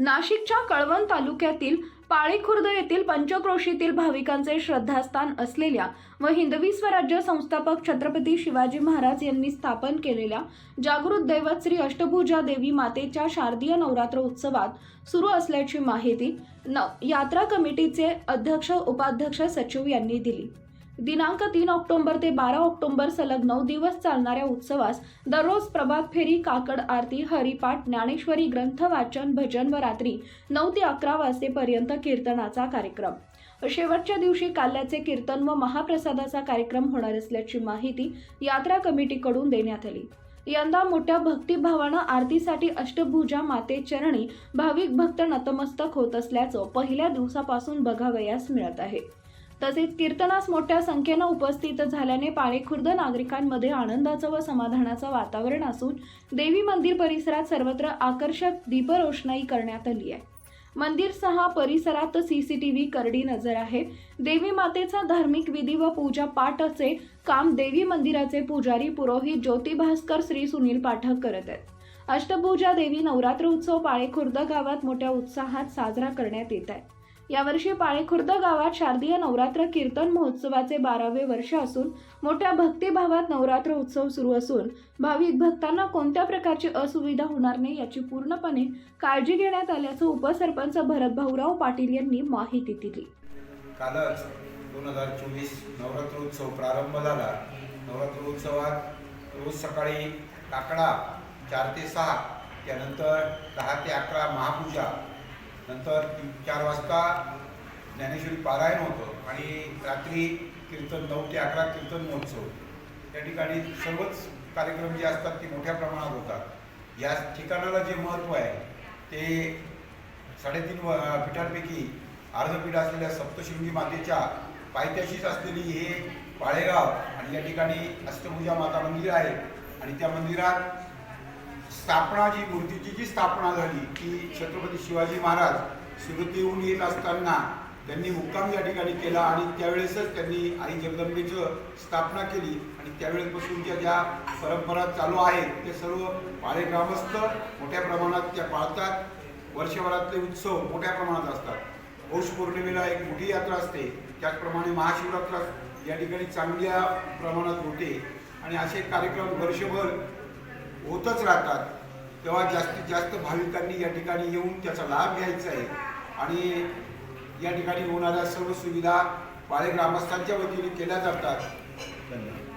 नाशिकच्या कळवण तालुक्यातील पाळी खुर्द येथील पंचक्रोशीतील भाविकांचे श्रद्धास्थान असलेल्या व हिंदवी स्वराज्य संस्थापक छत्रपती शिवाजी महाराज यांनी स्थापन केलेल्या जागृत दैवत श्री अष्टभुजा देवी मातेच्या शारदीय नवरात्र उत्सवात सुरू असल्याची माहिती न यात्रा कमिटीचे अध्यक्ष उपाध्यक्ष सचिव यांनी दिली. दिनांक तीन ऑक्टोबर ते बारा ऑक्टोबर सलग नऊ दिवस चालणाऱ्या उत्सवास दररोज प्रभात फेरी काकड आरती हरिपाठ ज्ञानेश्वरी ग्रंथ वाचन भजन व रात्री नऊ ते अकरा वाजतेपर्यंत कीर्तनाचा कार्यक्रम. शेवटच्या दिवशी काल्याचे कीर्तन व महाप्रसादाचा कार्यक्रम होणार असल्याची माहिती यात्रा कमिटीकडून देण्यात आली. यंदा मोठ्या भक्तिभावानं आरतीसाठी अष्टभुजा माते चरणी भाविक भक्त नतमस्तक होत असल्याचं पहिल्या दिवसापासून बघावयास मिळत आहे. तसेच कीर्तनास मोठ्या संख्येनं उपस्थित झाल्याने पाळेखुर्द नागरिकांमध्ये आनंदाचं व समाधानाचं वातावरण असून देवी मंदिर परिसरात सर्वत्र आकर्षक दीपरोषणाई करण्यात आली आहे. मंदिर सहा परिसरात व्ही करडी नजर आहे. देवी मातेचा धार्मिक विधी व पूजा पाठाचे काम देवी मंदिराचे पुजारी पुरोहित ज्योतिभास्कर श्री सुनील पाठक करत आहेत. अष्टभुजा देवी नवरात्र उत्सव पाळेखुर्द गावात मोठ्या उत्साहात साजरा करण्यात येत आहे. यावर्षी पाळेखुर्द गावात शारदीय नवरात्र कीर्तन महोत्सवाचे बारावे वर्ष असून मोठ्या भक्तिभावात नवरात्र उत्सव सुरू असून भाविक भक्तांना कोणत्या प्रकारची असुविधा होणार नाही याची पूर्णपणे काळजी घेण्यात आल्याचं उपसरपंच भरत भाऊराव पाटील यांनी माहिती दिली. कालच दोन हजार चोवीस नवरात्र उत्सव प्रारंभ झाला. नवरात्र उत्सवात रोज सकाळी काकडा चार ते सहा त्यानंतर दहा ते अकरा महापूजा नंतर तीन चार वाजता ज्ञानेश्वरी पारायण होतं आणि रात्री कीर्तन नऊ ते अकरा कीर्तन महोत्सव. त्या ठिकाणी सर्वच कार्यक्रम जे असतात ते मोठ्या प्रमाणात होतात. या ठिकाणाला जे महत्त्व आहे ते साडेतीन व- पीठांपैकी अर्धपीठ असलेल्या सप्तशृंगी मातेच्या पायथ्याशीच असलेली हे पाळेगाव आणि या ठिकाणी अष्टभुजा माता मंदिर आहे. आणि त्या मंदिरात स्थापना जी मूर्तीची जी स्थापना झाली ती छत्रपती शिवाजी महाराज सुरतीहून येत असताना त्यांनी मुक्काम या ठिकाणी केला आणि त्यावेळेसच त्यांनी आई जगदंबेचं स्थापना केली आणि त्यावेळेपासूनच्या ज्या परंपरा चालू आहेत ते सर्व पाळे ग्रामस्थ मोठ्या प्रमाणात त्या पाळतात. वर्षभरातले उत्सव मोठ्या प्रमाणात असतात. पौष पौर्णिमेला एक मोठी यात्रा असते. त्याचप्रमाणे महाशिवरात्र या ठिकाणी चांगल्या प्रमाणात होते. आणि असे कार्यक्रम वर्षभर होतच राहतात. तेव्हा जास्तीत जास्त भाविकांनी या ठिकाणी येऊन त्याचा लाभ घ्यायचा आहे. आणि या ठिकाणी होणाऱ्या सर्व सुविधा पाळे ग्रामस्थांच्या वतीने केल्या जातात. धन्यवाद.